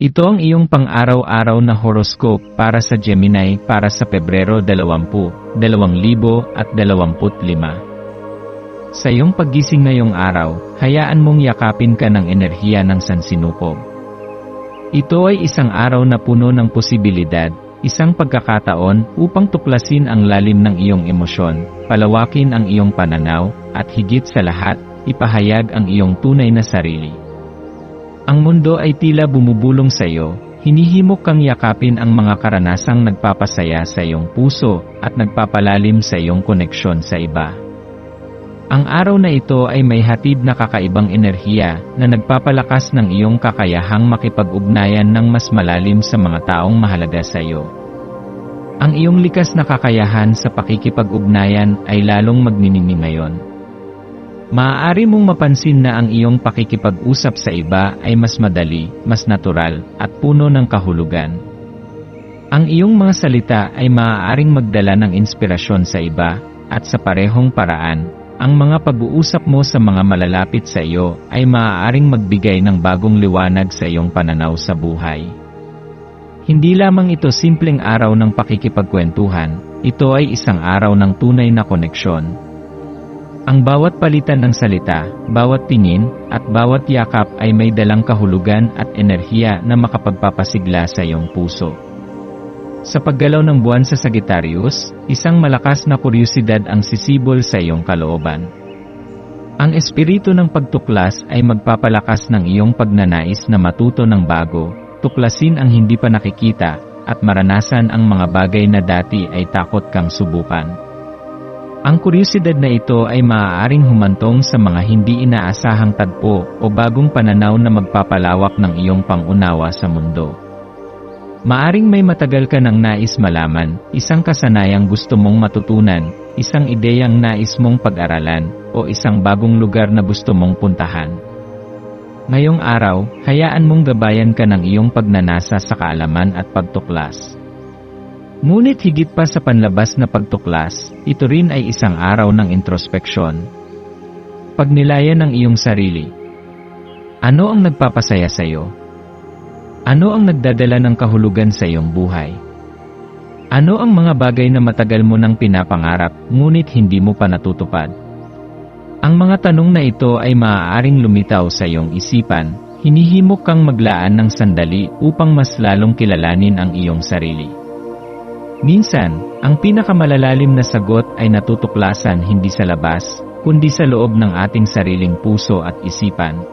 Ito ang iyong pang-araw-araw na horoscope para sa Gemini para sa Pebrero 20, 2025. Sa iyong paggising ngayong araw, hayaan mong yakapin ka ng enerhiya ng sansinukob. Ito ay isang araw na puno ng posibilidad, isang pagkakataon upang tuklasin ang lalim ng iyong emosyon, palawakin ang iyong pananaw, at higit sa lahat, ipahayag ang iyong tunay na sarili. Ang mundo ay tila bumubulong sa iyo, hinihimok kang yakapin ang mga karanasang nagpapasaya sa iyong puso at nagpapalalim sa iyong koneksyon sa iba. Ang araw na ito ay may hatid na kakaibang enerhiya na nagpapalakas ng iyong kakayahang makipag-ugnayan ng mas malalim sa mga taong mahalaga sa iyo. Ang iyong likas na kakayahan sa pakikipag-ugnayan ay lalong magniningning ngayon. Maaari mong mapansin na ang iyong pakikipag-usap sa iba ay mas madali, mas natural, at puno ng kahulugan. Ang iyong mga salita ay maaaring magdala ng inspirasyon sa iba, at sa parehong paraan, ang mga pag-uusap mo sa mga malalapit sa iyo ay maaaring magbigay ng bagong liwanag sa iyong pananaw sa buhay. Hindi lamang ito simpleng araw ng pakikipagkwentuhan, ito ay isang araw ng tunay na koneksyon, ang bawat palitan ng salita, bawat tingin, at bawat yakap ay may dalang kahulugan at enerhiya na makapagpapasigla sa iyong puso. Sa paggalaw ng buwan sa Sagittarius, isang malakas na kuryosidad ang sisibol sa iyong kalooban. Ang espiritu ng pagtuklas ay magpapalakas ng iyong pagnanais na matuto ng bago, tuklasin ang hindi pa nakikita, at maranasan ang mga bagay na dati ay takot kang subukan. Ang kuryosidad na ito ay maaaring humantong sa mga hindi inaasahang tagpo o bagong pananaw na magpapalawak ng iyong pangunawa sa mundo. Maaring may matagal ka ng nais malaman, isang kasanayang gusto mong matutunan, isang ideyang nais mong pag-aralan, o isang bagong lugar na gusto mong puntahan. Ngayong araw, hayaan mong gabayan ka ng iyong pagnanasa sa kaalaman at pagtuklas. Ngunit higit pa sa panlabas na pagtuklas, ito rin ay isang araw ng introspeksyon. Pagnilayan ng iyong sarili. Ano ang nagpapasaya sa iyo? Ano ang nagdadala ng kahulugan sa iyong buhay? Ano ang mga bagay na matagal mo nang pinapangarap ngunit hindi mo pa natutupad? Ang mga tanong na ito ay maaaring lumitaw sa iyong isipan, hinihimok kang maglaan ng sandali upang mas lalong kilalanin ang iyong sarili. Minsan, ang pinakamalalalim na sagot ay natutuklasan hindi sa labas, kundi sa loob ng ating sariling puso at isipan.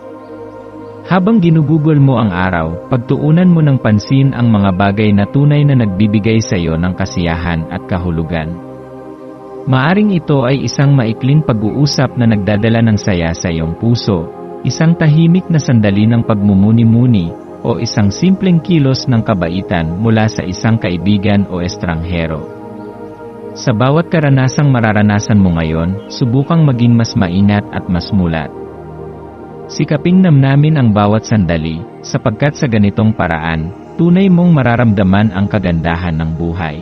Habang ginugugol mo ang araw, pagtuunan mo ng pansin ang mga bagay na tunay na nagbibigay sa iyo ng kasiyahan at kahulugan. Maaring ito ay isang maikling pag-uusap na nagdadala ng saya sa iyong puso, isang tahimik na sandali ng pagmumuni-muni, o isang simpleng kilos ng kabaitan mula sa isang kaibigan o estranghero. Sa bawat karanasang mararanasan mo ngayon, subukang maging mas mainat at mas mulat. Sikaping namnamin ang bawat sandali, sapagkat sa ganitong paraan, tunay mong mararamdaman ang kagandahan ng buhay.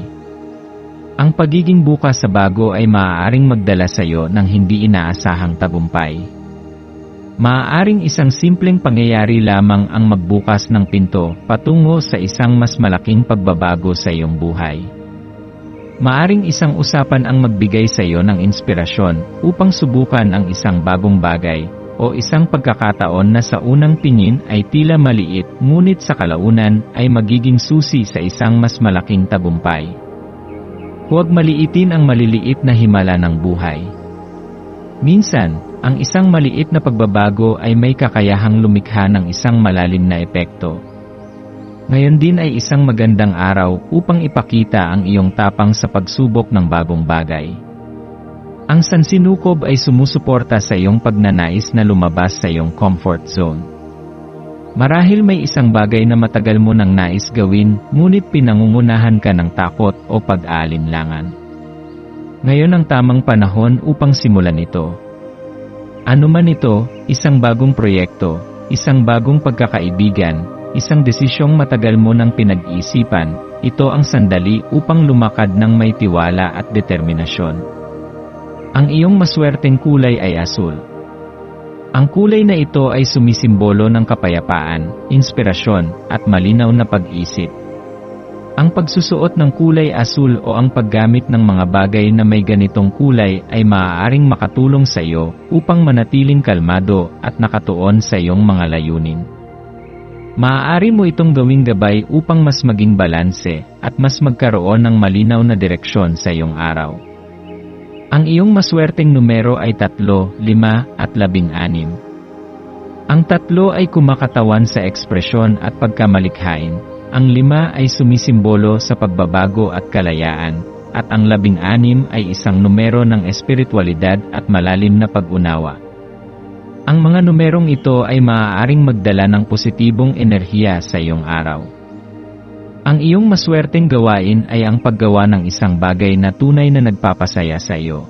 Ang pagiging bukas sa bago ay maaaring magdala sa iyo ng hindi inaasahang tagumpay. Maaaring isang simpleng pangyayari lamang ang magbukas ng pinto patungo sa isang mas malaking pagbabago sa iyong buhay. Maaring isang usapan ang magbigay sa iyo ng inspirasyon upang subukan ang isang bagong bagay o isang pagkakataon na sa unang tingin ay tila maliit ngunit sa kalaunan ay magiging susi sa isang mas malaking tagumpay. Huwag maliitin ang maliliit na himala ng buhay. Minsan, ang isang maliit na pagbabago ay may kakayahang lumikha ng isang malalim na epekto. Ngayon din ay isang magandang araw upang ipakita ang iyong tapang sa pagsubok ng bagong bagay. Ang sansinukob ay sumusuporta sa iyong pagnanais na lumabas sa iyong comfort zone. Marahil may isang bagay na matagal mo nang nais gawin, ngunit pinangungunahan ka ng takot o pag-aalinlangan. Ngayon ang tamang panahon upang simulan ito. Ano man ito, isang bagong proyekto, isang bagong pagkakaibigan, isang desisyong matagal mo nang pinag-iisipan, ito ang sandali upang lumakad ng may tiwala at determinasyon. Ang iyong maswerteng kulay ay asul. Ang kulay na ito ay sumisimbolo ng kapayapaan, inspirasyon, at malinaw na pag-isip. Ang pagsusuot ng kulay asul o ang paggamit ng mga bagay na may ganitong kulay ay maaaring makatulong sa iyo upang manatiling kalmado at nakatuon sa iyong mga layunin. Maaari mo itong gawing gabay upang mas maging balanse at mas magkaroon ng malinaw na direksyon sa iyong araw. Ang iyong maswerteng numero ay 3, 5 at 16. Ang tatlo ay kumakatawan sa ekspresyon at pagkamalikhain, ang lima ay sumisimbolo sa pagbabago at kalayaan, at ang labing anim ay isang numero ng espiritualidad at malalim na pag-unawa. Ang mga numerong ito ay maaaring magdala ng positibong enerhiya sa iyong araw. Ang iyong maswerteng gawain ay ang paggawa ng isang bagay na tunay na nagpapasaya sa iyo.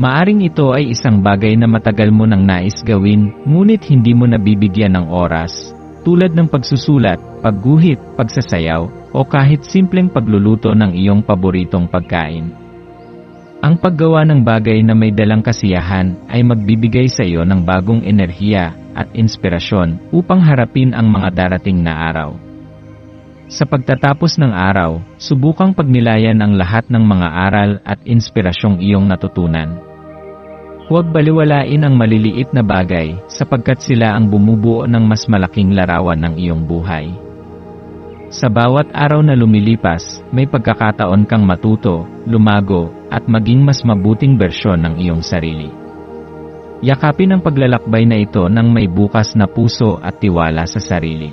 Maaring ito ay isang bagay na matagal mo nang nais gawin, ngunit hindi mo nabibigyan ng oras, tulad ng pagsusulat, pagguhit, pagsasayaw, o kahit simpleng pagluluto ng iyong paboritong pagkain. Ang paggawa ng bagay na may dalang kasiyahan ay magbibigay sa iyo ng bagong enerhiya at inspirasyon upang harapin ang mga darating na araw. Sa pagtatapos ng araw, subukang pagnilayan ang lahat ng mga aral at inspirasyong iyong natutunan. Huwag baliwalain ang maliliit na bagay sapagkat sila ang bumubuo ng mas malaking larawan ng iyong buhay. Sa bawat araw na lumilipas, may pagkakataon kang matuto, lumago, at maging mas mabuting bersyon ng iyong sarili. Yakapin ang paglalakbay na ito ng may bukas na puso at tiwala sa sarili.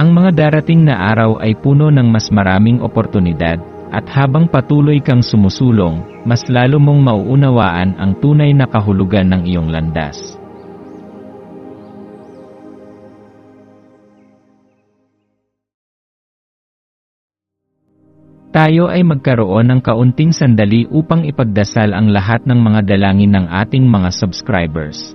Ang mga darating na araw ay puno ng mas maraming oportunidad, at habang patuloy kang sumusulong, mas lalo mong mauunawaan ang tunay na kahulugan ng iyong landas. Tayo ay magkaroon ng kaunting sandali upang ipagdasal ang lahat ng mga dalangin ng ating mga subscribers,